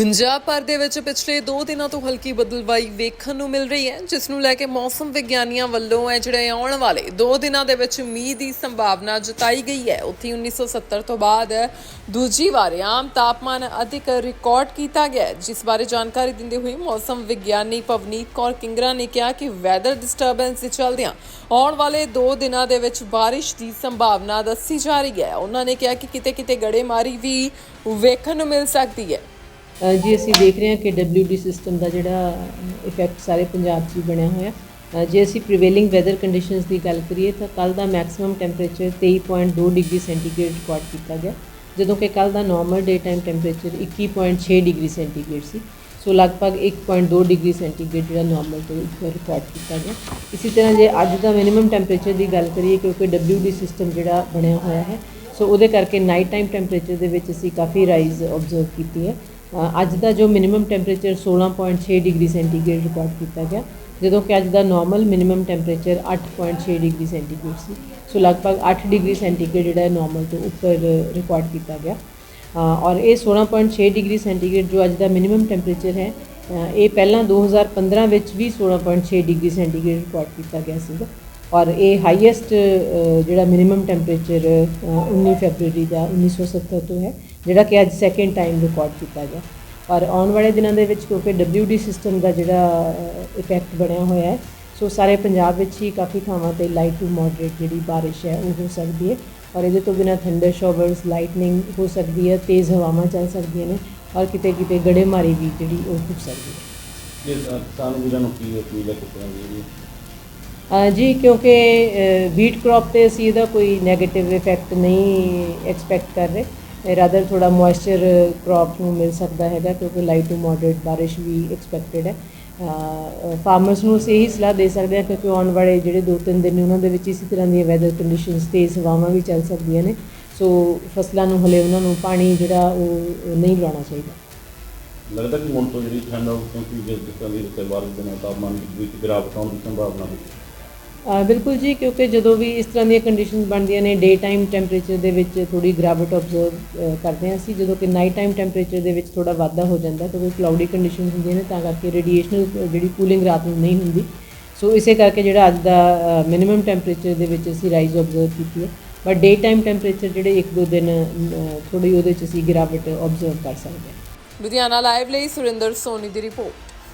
ਪੰਜਾਬ ਭਰ ਦੇ ਵਿੱਚ ਪਿਛਲੇ 2 ਦਿਨਾਂ ਤੋਂ ਹਲਕੀ ਬਦਲਵਾਈ ਵੇਖਣ ਨੂੰ ਮਿਲ ਰਹੀ ਹੈ, ਜਿਸ ਨੂੰ ਲੈ ਕੇ ਮੌਸਮ ਵਿਗਿਆਨੀਆਂ ਵੱਲੋਂ ਹੈ ਜਿਹੜੇ ਆਉਣ ਵਾਲੇ 2 ਦਿਨਾਂ ਦੇ ਵਿੱਚ ਮੀਂਹ ਦੀ ਸੰਭਾਵਨਾ ਜਤਾਈ ਗਈ ਹੈ। ਉੱਥੇ 1970 ਤੋਂ ਬਾਅਦ ਦੂਜੀ ਵਾਰ ਆਮ ਤਾਪਮਾਨ ਅਧਿਕ ਰਿਕਾਰਡ ਕੀਤਾ ਗਿਆ ਜਿਸ ਬਾਰੇ ਜਾਣਕਾਰੀ ਦਿੰਦੇ ਹੋਏ ਮੌਸਮ ਵਿਗਿਆਨੀ ਪਵਨੀਤ ਕੌਰ ਕਿੰਗਰਾ ਨੇ ਕਿਹਾ ਕਿ ਵੈਦਰ ਡਿਸਟਰਬੈਂਸ ਦੇ ਚੱਲਦਿਆਂ ਆਉਣ ਵਾਲੇ 2 ਦਿਨਾਂ ਦੇ ਵਿੱਚ ਬਾਰਿਸ਼ ਦੀ ਸੰਭਾਵਨਾ ਦੱਸੀ ਜਾ ਰਹੀ ਹੈ। ਉਹਨਾਂ ਨੇ ਕਿਹਾ ਕਿ ਕਿਤੇ-ਕਿਤੇ ਗੜੇਮਾਰੀ ਵੀ ਵੇਖਣ ਨੂੰ ਮਿਲ ਸਕਦੀ ਹੈ। ਜੀ ਅਸੀਂ ਦੇਖ ਰਹੇ ਹਾਂ ਕਿ WD ਸਿਸਟਮ ਦਾ ਜਿਹੜਾ ਇਫੈਕਟ ਸਾਰੇ ਪੰਜਾਬ 'ਚ ਹੀ ਬਣਿਆ ਹੋਇਆ। ਜੇ ਅਸੀਂ ਪ੍ਰੀਵੇਲਿੰਗ ਵੈਦਰ ਕੰਡੀਸ਼ਨਸ ਦੀ ਗੱਲ ਕਰੀਏ ਤਾਂ ਕੱਲ ਦਾ maximum temperature 23.2 degree centigrade record ਕੀਤਾ ਗਿਆ, ਜਦੋਂ ਕਿ ਕੱਲ ਦਾ normal day time temperature 21.6 degree centigrade ਸੀ। ਸੋ ਲਗਭਗ 1.2 ਡਿਗਰੀ ਸੈਂਟੀਗ੍ਰੇਡ ਜਿਹੜਾ ਨਾਰਮਲ ਤੋਂ ਰਿਕਾਰਡ ਕੀਤਾ ਗਿਆ। ਇਸੇ ਤਰ੍ਹਾਂ ਜੇ ਅੱਜ ਦਾ ਮਿਨੀਮਮ ਟੈਂਪਰੇਚਰ ਦੀ ਗੱਲ ਕਰੀਏ ਕਿਉਂਕਿ WD ਸਿਸਟਮ ਜਿਹੜਾ ਬਣਿਆ ਹੋਇਆ ਹੈ, ਸੋ ਉਹਦੇ ਕਰਕੇ ਨਾਈਟ ਟਾਈਮ ਟੈਂਪਰੇਚਰ ਦੇ ਵਿੱਚ ਅਸੀਂ ਕਾਫੀ ਰਾਈਜ਼ ਆਬਜ਼ਰਵ ਕੀਤੀ ਹੈ। ਅੱਜ ਦਾ ਜੋ minimum temperature 16.6 degree centigrade record ਕੀਤਾ ਗਿਆ, ਜਦੋਂ ਕਿ ਅੱਜ ਦਾ normal minimum temperature 8.6 degree centigrade ਸੀ। ਸੋ ਲਗਭਗ 8 ਡਿਗਰੀ ਸੈਂਟੀਗ੍ਰੇਡ ਜਿਹੜਾ ਹੈ ਨਾਰਮਲ ਤੋਂ ਉੱਪਰ ਰਿਕਾਰਡ ਕੀਤਾ ਗਿਆ। ਔਰ ਇਹ 16.6 ਡਿਗਰੀ ਸੈਂਟੀਗ੍ਰੇਡ ਜੋ ਅੱਜ ਦਾ ਮਿਨੀਮਮ ਟੈਂਪਰੇਚਰ ਹੈ ਇਹ ਪਹਿਲਾਂ 2015 ਵਿੱਚ ਵੀ 16.6 ਡਿਗਰੀ ਸੈਂਟੀਗ੍ਰੇਡ ਰਿਕਾਰਡ ਕੀਤਾ ਗਿਆ ਸੀਗਾ। ਔਰ ਇਹ ਹਾਈਐਸਟ ਜਿਹੜਾ ਮਿਨੀਮਮ ਟੈਂਪਰੇਚਰ 19 ਫੈਬਰੂਰੀ ਦਾ 1970 ਤੋਂ ਹੈ। ਜਿਹੜਾ ਕਿ ਅੱਜ ਸੈਕਿੰਡ ਟਾਈਮ ਰਿਕਾਰਡ ਕੀਤਾ ਗਿਆ। ਔਰ ਆਉਣ ਵਾਲੇ ਦਿਨਾਂ ਦੇ ਵਿੱਚ ਕਿਉਂਕਿ WD ਸਿਸਟਮ ਦਾ ਜਿਹੜਾ ਇਫੈਕਟ ਬਣਿਆ ਹੋਇਆ ਹੈ ਸੋ ਸਾਰੇ ਪੰਜਾਬ ਵਿੱਚ ਹੀ ਕਾਫੀ ਥਾਵਾਂ ਤੇ ਲਾਈਟ ਟੂ ਮੋਡਰੇਟ ਜਿਹੜੀ ਬਾਰਿਸ਼ ਹੈ ਉਹ ਹੋ ਸਕਦੀ ਹੈ। ਔਰ ਇਹਦੇ ਤੋਂ ਬਿਨਾਂ ਥੰਡਰ ਸ਼ਾਵਰਸ ਲਾਈਟਨਿੰਗ ਹੋ ਸਕਦੀ ਹੈ ਤੇਜ਼ ਹਵਾਵਾਂ ਚੱਲ ਸਕਦੀਆਂ ਨੇ ਔਰ ਕਿਤੇ ਕਿਤੇ ਗੜੇਮਾਰੀ ਵੀ ਜਿਹੜੀ ਉਹ ਹੋ ਸਕਦੀ ਹੈ। ਜੇ ਕਿਸਾਨ ਵੀਰਾਂ ਨੂੰ ਕੀ ਅਪੀਲ ਹੈ ਕਿਸਾਨ ਜੀ ਕਿਉਂਕਿ ਵੀਟ ਕ੍ਰੌਪ ਤੇ ਅਸੀਂ ਇਹਦਾ ਕੋਈ 네ਗੇਟਿਵ ਇਫੈਕਟ ਨਹੀਂ ਐਕਸਪੈਕਟ ਕਰ ਰਹੇ। ਰਾਦਰ ਥੋੜਾ ਮੋਇਸਚਰ ਕ੍ਰੌਪ ਨੂੰ ਮਿਲ ਸਕਦਾ ਹੈਗਾ ਕਿਉਂਕਿ ਲਾਈਟ ਟੂ ਮੋਡਰੇਟ ਬਾਰਿਸ਼ ਵੀ ਐਕਸਪੈਕਟਡ ਹੈ। ਫਾਰਮਰਸ ਨੂੰ ਅਸੀਂ ਇਹੀ ਸਲਾਹ ਦੇ ਸਕਦੇ ਹਾਂ ਕਿਉਂਕਿ ਆਉਣ ਵਾਲੇ ਜਿਹੜੇ 2-3 ਦਿਨ ਨੇ, ਉਹਨਾਂ ਦੇ ਵਿੱਚ ਇਸੇ ਤਰ੍ਹਾਂ ਦੀਆਂ ਵੈਦਰ ਕੰਡੀਸ਼ਨਸ ਤੇਜ਼ ਹਵਾਵਾਂ ਵੀ ਚੱਲ ਸਕਦੀਆਂ ਨੇ। ਸੋ ਫਸਲਾਂ ਨੂੰ ਹਲੇ ਉਹਨਾਂ ਨੂੰ ਪਾਣੀ ਜਿਹੜਾ ਉਹ ਨਹੀਂ ਲਾਉਣਾ ਚਾਹੀਦਾ। ਲੱਗਦਾ ਕਿ ਹੁਣ ਤੋਂ ਜਿਹੜੀ ਠੰਡ ਆ ਕਿਉਂਕਿ ਜਿਸ ਤਰ੍ਹਾਂ ਦੀ ਰਸਤੇ ਦੇ ਨਾਲ ਤਾਪਮਾਨ ਵਿੱਚ ਗਿਰਾਵਟ ਆਉਣ ਦੀ ਸੰਭਾਵਨਾ ਹੈ ਬਿਲਕੁਲ ਜੀ, ਕਿਉਂਕਿ ਜਦੋਂ ਵੀ ਇਸ ਤਰ੍ਹਾਂ ਦੀਆਂ ਕੰਡੀਸ਼ਨਸ ਬਣਦੀਆਂ ਨੇ ਡੇ ਟਾਈਮ ਟੈਂਪਰੇਚਰ ਦੇ ਵਿੱਚ ਥੋੜੀ ਗ੍ਰੈਵਿਟੀ ਆਬਜ਼ਰਵ ਕਰਦੇ ਹਾਂ ਅਸੀਂ। ਜਦੋਂ ਕਿ ਨਾਈਟ ਟਾਈਮ ਟੈਂਪਰੇਚਰ ਦੇ ਵਿੱਚ ਥੋੜਾ ਵਾਧਾ ਹੋ ਜਾਂਦਾ ਕਿਉਂਕਿ ਕਲਾਉਡੀ ਕੰਡੀਸ਼ਨ ਹੁੰਦੀਆਂ ਨੇ, ਤਾਂ ਕਰਕੇ ਰੇਡੀਏਸ਼ਨਲ ਜਿਹੜੀ ਕੂਲਿੰਗ ਰਾਤ ਨੂੰ ਨਹੀਂ ਹੁੰਦੀ। ਸੋ ਇਸੇ ਕਰਕੇ ਜਿਹੜਾ ਅੱਜ ਦਾ ਮਿਨੀਮਮ ਟੈਂਪਰੇਚਰ ਦੇ ਵਿੱਚ ਅਸੀਂ ਰਾਈਜ਼ ਆਬਜ਼ਰਵ ਕੀਤੀ ਹੈ। ਬਟ ਡੇ ਟਾਈਮ ਟੈਂਪਰੇਚਰ ਜਿਹੜੇ ਇੱਕ ਦੋ ਦਿਨ ਥੋੜੀ ਉਹਦੇ ਚ ਅਸੀਂ ਗਿਰਾਵਟ ਆਬਜ਼ਰਵ ਕਰ ਸਕਦੇ ਹਾਂ। ਲੁਧਿਆਣਾ ਲਾਈਵ ਲਈ ਸੁਰਿੰਦਰ ਸੋਨੀ ਦੀ ਰਿਪੋਰਟ।